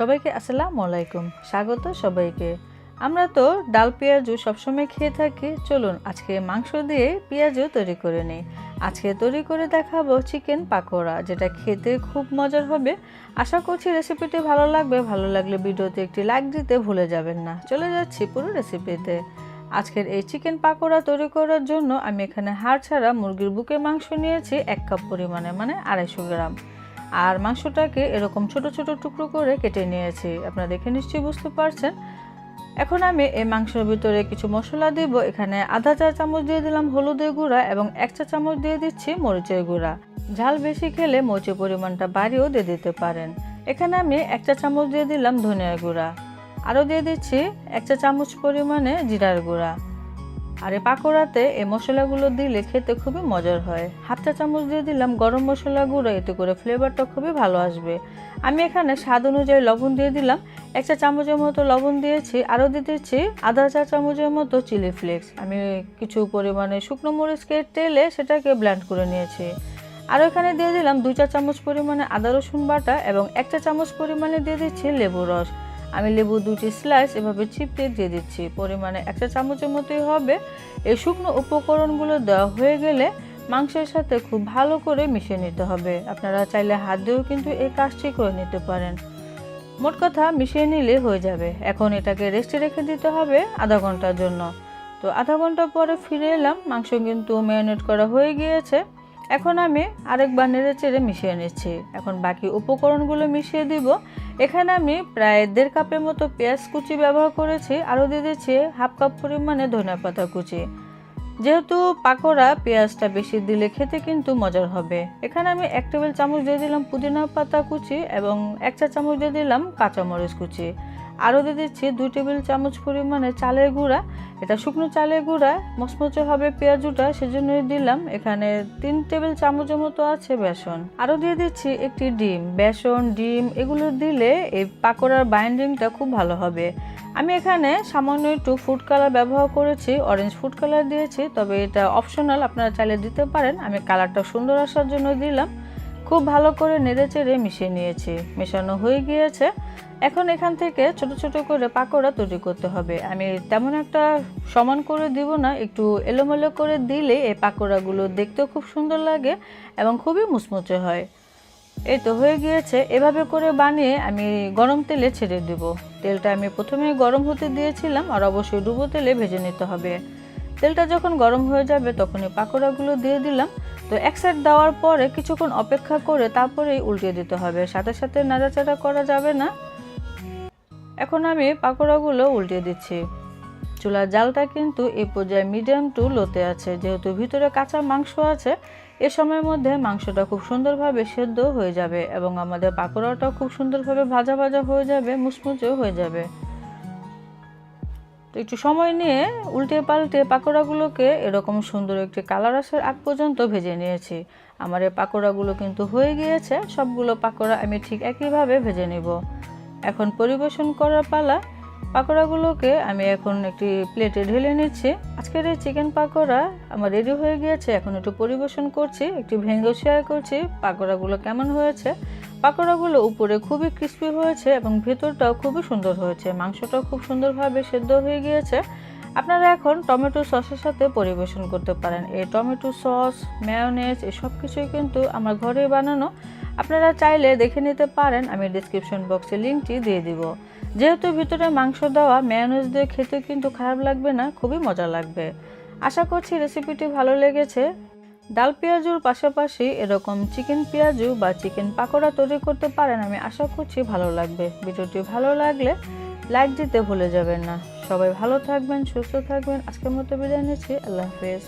সবাইকে আসসালামু আলাইকুম। স্বাগত সবাইকে। আমরা তো ডাল পেঁয়াজু সবসময় খেয়ে থাকি। চলুন আজকে মাংস দিয়ে পেঁয়াজু তৈরি করে নিই। আজকে তৈরি করে দেখাবো চিকেন পাকোড়া, যেটা খেতে খুব মজার হবে। আশা করছি রেসিপিটি ভালো লাগবে। ভালো লাগলে ভিডিওতে একটি লাইক দিতে ভুলে যাবেন না। চলে যাচ্ছি পুরো রেসিপিতে। আজকের এই চিকেন পাকোড়া তৈরি করার জন্য আমি এখানে হাড় ছাড়া মুরগির বুকে মাংস নিয়েছি এক কাপ পরিমাণে মানে আড়াইশো গ্রাম। আর মাংসটাকে এরকম ছোট ছোট টুকরো করে কেটে নিয়েছি। আপনারা দেখে নিশ্চয়ই বুঝতে পারছেন। এখন আমি এই মাংসের ভিতরে কিছু মশলা দিব। এখানে আধা চা চামচ দিয়ে দিলাম হলুদের গুঁড়া এবং এক চা চামচ দিয়ে দিচ্ছি মরিচের গুঁড়া। ঝাল বেশি খেলে মরিচের পরিমাণটা বাড়িয়েও দিয়ে দিতে পারেন। এখানে আমি এক চা চামচ দিয়ে দিলাম ধনিয়ার গুঁড়া। আরও দিয়ে দিচ্ছি এক চা চামচ পরিমাণে জিরার গুঁড়া। আর এই পাকোড়াতে এই মশলাগুলো দিলে খেতে খুবই মজার হয়। হাফ চা চামচ দিয়ে দিলাম গরম মশলা গুঁড়ো, এতে করে ফ্লেভারটা খুবই ভালো আসবে। আমি এখানে স্বাদ অনুযায়ী লবণ দিয়ে দিলাম। এক চা চামচের মতো লবণ দিয়েছি, আরও দিয়ে দিচ্ছি আধা চা চামচের মতো চিলি ফ্লেক্স। আমি কিছু পরিমাণে শুকনো মরিচকে তেলে সেটাকে ব্ল্যান্ড করে নিয়েছি। আর এখানে দিয়ে দিলাম দুই চা চামচ পরিমাণে আদা রসুন বাটা এবং এক চা চামচ পরিমাণে দিয়ে দিচ্ছি লেবু রস। আমি লেবু দুটি স্লাইস এভাবে চিপতে দিয়ে দিচ্ছি। পরিমাণে একটা চামচের মতোই হবে। এই শুকনো উপকরণগুলো দেওয়া হয়ে গেলে মাংসের সাথে খুব ভালো করে মিশিয়ে নিতে হবে। আপনারা চাইলে হাত দিয়েও কিন্তু এই কাজটি করে নিতে পারেন। মোট কথা, মিশিয়ে নিলে হয়ে যাবে। এখন এটাকে রেস্টে রেখে দিতে হবে আধা ঘণ্টার জন্য। তো আধা ঘণ্টা পরে ফিরে এলাম। মাংস কিন্তু ম্যারিনেট করা হয়ে গিয়েছে। এখন আমি আরেকবার নেড়ে চেড়ে মিশিয়ে নিচ্ছি। এখন বাকি উপকরণগুলো মিশিয়ে দিব। এখানে আমি প্রায় দেড় কাপের মতো পেঁয়াজ কুচি ব্যবহার করেছি, আরও দিয়ে দিচ্ছি হাফ কাপ পরিমাণে ধনিয়া পাতা কুচি। যেহেতু পাকোড়া পেঁয়াজটা বেশি দিলে খেতে কিন্তু মজার হবে। এখানে আমি এক টেবিল চামচ দিয়ে দিলাম পুদিনা পাতা কুচি এবং এক চা চামচ দিয়ে দিলাম কাঁচামরিচ কুচি। আরও দিয়ে দিচ্ছি দুই টেবিল চামচ পরিমাণে চালের গুঁড়া। এটা শুকনো চালের গুঁড়া, মচমচে হবে পেঁয়াজুটা, সেজন্যই দিলাম এখানে তিন টেবিল চামচের মতো আছে বেসন। আরও দিয়ে দিচ্ছি একটি ডিম। বেসন, ডিম, এগুলো দিলে এই পাকোড়ার বাইন্ডিংটা খুব ভালো হবে। আমি এখানে সামান্য একটু ফুড কালার ব্যবহার করেছি অরেঞ্জ ফুড কালার দিয়েছি, তবে এটা অপশনাল আপনারা চাইলে দিতে পারেন। আমি কালারটা সুন্দর আসার জন্য দিলাম। খুব ভালো করে নেড়ে চেড়ে মিশিয়ে নিয়েছি। মেশানো হয়ে গিয়েছে। এখন এখান থেকে ছোট ছোট করে পাকোড়া তৈরি করতে হবে। আমি তেমন একটা সমান করে দিব না, একটু এলোমেলো করে দিলে এই পাকোড়াগুলো দেখতেও খুব সুন্দর লাগে এবং খুবই মুচমুচে হয়। এই তো হয়ে গিয়েছে। এভাবে করে বানিয়ে আমি গরম তেলে ছেড়ে দেব। তেলটা আমি প্রথমে গরম হতে দিয়েছিলাম আর অবশ্যই ডুবো তেলে ভেজে নিতে হবে। তেলটা যখন গরম হয়ে যাবে তখন এই পাকোড়াগুলো দিয়ে দিলাম। তো এক সাইড দেওয়ার পরে কিছুক্ষণ অপেক্ষা করে তারপরেই উল্টে দিতে হবে। সাথে সাথে নাড়াচাড়া করা যাবে না। এখন আমি পাকোড়াগুলো উল্টে দিচ্ছি। চুলার জালটা কিন্তু এই পর্যায়ে মিডিয়াম টু লোতে আছে। যেহেতু ভিতরে কাঁচা মাংস আছে, এ সময়ের মধ্যে মাংসটা খুব সুন্দরভাবে সেদ্ধ হয়ে যাবে এবং আমাদের পাকোড়াটাও খুব সুন্দরভাবে ভাজা ভাজা হয়ে যাবে, মুচমুচেও হয়ে যাবে। তো একটু সময় নিয়ে উল্টে পাল্টে পাকোড়াগুলোকে এরকম সুন্দর একটি কালার আসার আগ পর্যন্ত ভেজে নিয়েছি। আমার এই পাকোড়াগুলো কিন্তু হয়ে গিয়েছে, সবগুলো পাকোড়া আমি ঠিক একইভাবে ভেজে নেব। এখন পরিবেশন করার পালা, পাকোড়াগুলোকে আমি এখন একটি প্লেটে ঢেলে নিচ্ছি। আজকের এই চিকেন পাকোড়া আমার রেডি হয়ে গিয়েছে, এখন একটু পরিবেশন করছি, একটু ভেঙ্গেও শেয়ার করছি, পাকোড়াগুলো কেমন হয়েছে পাকোড়াগুলো উপরে খুবই ক্রিস্পি হয়েছে এবং ভেতরটাও খুবই সুন্দর হয়েছে। মাংসটাও খুব সুন্দরভাবে সেদ্ধ হয়ে গিয়েছে। আপনারা এখন টমেটো সসের সাথে পরিবেশন করতে পারেন। এই টমেটো সস ম্যায়োনেজ এসব কিছুই কিন্তু আমার ঘরে বানানো। আপনারা চাইলে দেখে নিতে পারেন, আমি ডিসক্রিপশন বক্সে লিঙ্কটি দিয়ে দিব। যেহেতু ভিতরে মাংস দেওয়া ম্যায়োনেজ দিয়ে খেতে কিন্তু খারাপ লাগবে না, খুবই মজা লাগবে। আশা করছি রেসিপিটি ভালো লেগেছে। ডাল পেঁয়াজুর পাশাপাশি এরকম চিকেন পেঁয়াজু বা চিকেন পাকোড়া তৈরি করতে পারেন আমি আশা করছি ভালো লাগবে। ভিডিওটি ভালো লাগলে লাইক দিতে ভুলে যাবেন না। সবাই ভালো থাকবেন, সুস্থ থাকবেন। আজকের মতো বিদায় নিচ্ছি। আল্লাহ হাফেজ।